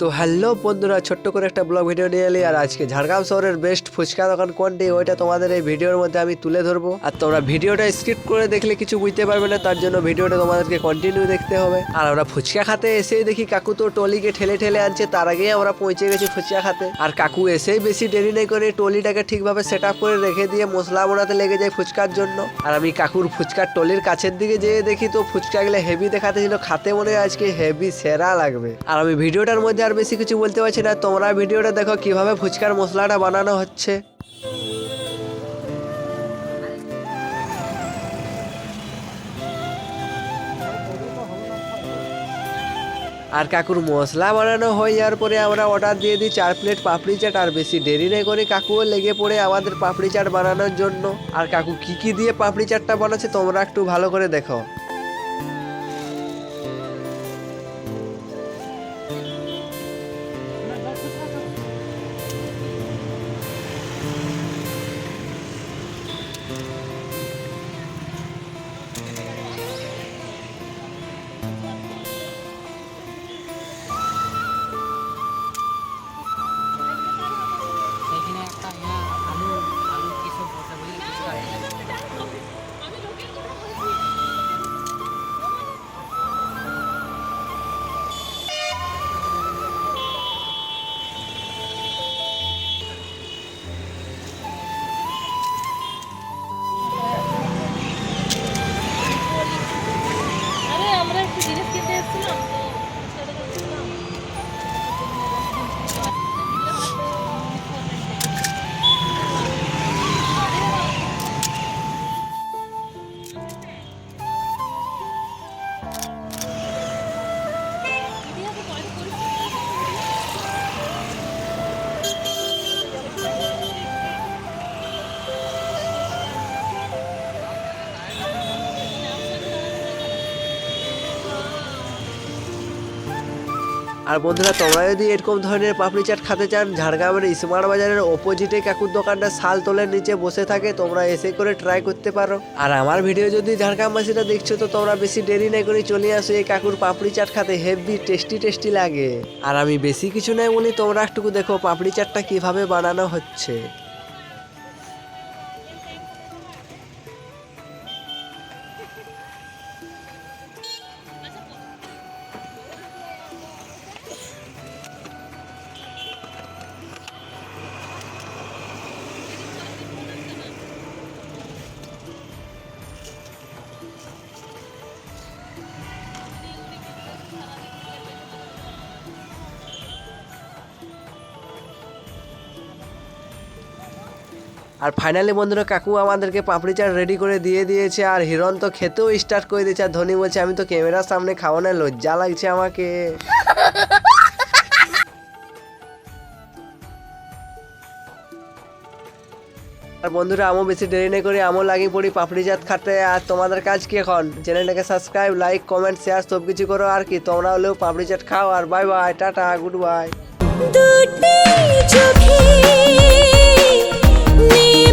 তো হ্যালো বন্ধুরা, ছোট্ট করে একটা ব্লগ ভিডিও নিয়ে এলি আর আজকে ঝাড়গ্রাম শহরের বেস্ট ফুচকা দোকান কোনটি? ওইটা তোমাদের এই ভিডিওর মধ্যে আমি তুলে ধরবো। আর তোমরা ভিডিওটা স্কিপ করে দেখলে কিছু বুঝতে পারবে না, তার জন্য ভিডিওটা তোমাদেরকে কন্টিনিউ দেখতে হবে। আর আমরা ফুচকা খাতে এসেই দেখি কাকু তো টলিকে ঠেলে ঠেলে আনছে, তার আগেই আমরা পৌঁছে গেছি ফুচকা খাতে। আর কাকু এসেই বেশি দেরি নেই করে টলিটাকে ঠিকভাবে সেট আপ করে রেখে দিয়ে মশলা বানাতে লেগে যায় ফুচকার জন্য। আর আমি কাকুর ফুচকার টলির কাছের দিকে যেয়ে দেখি তো ফুচকা ফুচকাগুলো হেভি দেখাতে ছিল, খাতে মনে হয় আজকে হেভি সেরা লাগবে। আর আমি ভিডিওটার মধ্যে আর বেশি কিছু বলতে পারছি না। তোমরা ভিডিওটা দেখো কীভাবে ফুচকার মশলাটা বানানো হচ্ছে। আর কাকুর মশলা বানানো হয়ে যাওয়ার পরে আমরা অর্ডার দিয়ে দিই চার প্লেট পাপড়ি চাট, আর বেশি দেরি নেই করে কাকুও লেগে পড়ে আমাদের পাপড়ি চাট বানানোর জন্য। আর কাকু কি কি দিয়ে পাপড়ি চাটটা বানাচ্ছে তোমরা একটু ভালো করে দেখো। আর বন্ধুরা, তোমরা যদি এরকম ধরনের পাপড়ি চাট খেতে চান, ঝাড়গ্রামের স্মার্ট বাজারের অপোজিটে কাকুর দোকানটা শাল তোলের নিচে বসে থাকে, তোমরা এসে করে ট্রাই করতে পারো। আর আমার ভিডিও যদি ঝাড়গ্রামবাসীরা দেখছ, তো তোমরা বেশি দেরি না করে চলে আসো এই কাকুর পাপড়ি চাট খাতে হেভি টেস্টি টেস্টি লাগে। আর আমি বেশি কিছু নাই বলি, তোমরা একটুকু দেখো পাপড়ি চাটটা কীভাবে বানানো হচ্ছে। আর ফাইনালি বন্ধুরা কাকু আমাদেরকে পাপড়ি চাট রেডি করে দিয়ে দিয়েছে আর হিরণ তো খেতেও স্টার্ট করে দিয়েছে। আর ধনী বলছে, আমি তো ক্যামেরার সামনে খাওয়া না লজ্জা লাগছে আমাকে। আর বন্ধুরা, আমও বেশি দেরি নেই করে আমও লাগিয়ে পড়ি পাপড়ি চাট খাতে আর তোমাদের কাজ কি এখন? চ্যানেলটাকে সাবস্ক্রাইব লাইক কমেন্ট শেয়ার সব কিছু করো। আর কি, তোমরা হলেও পাপড়ি চাট খাও। আর bye bye tata good bye need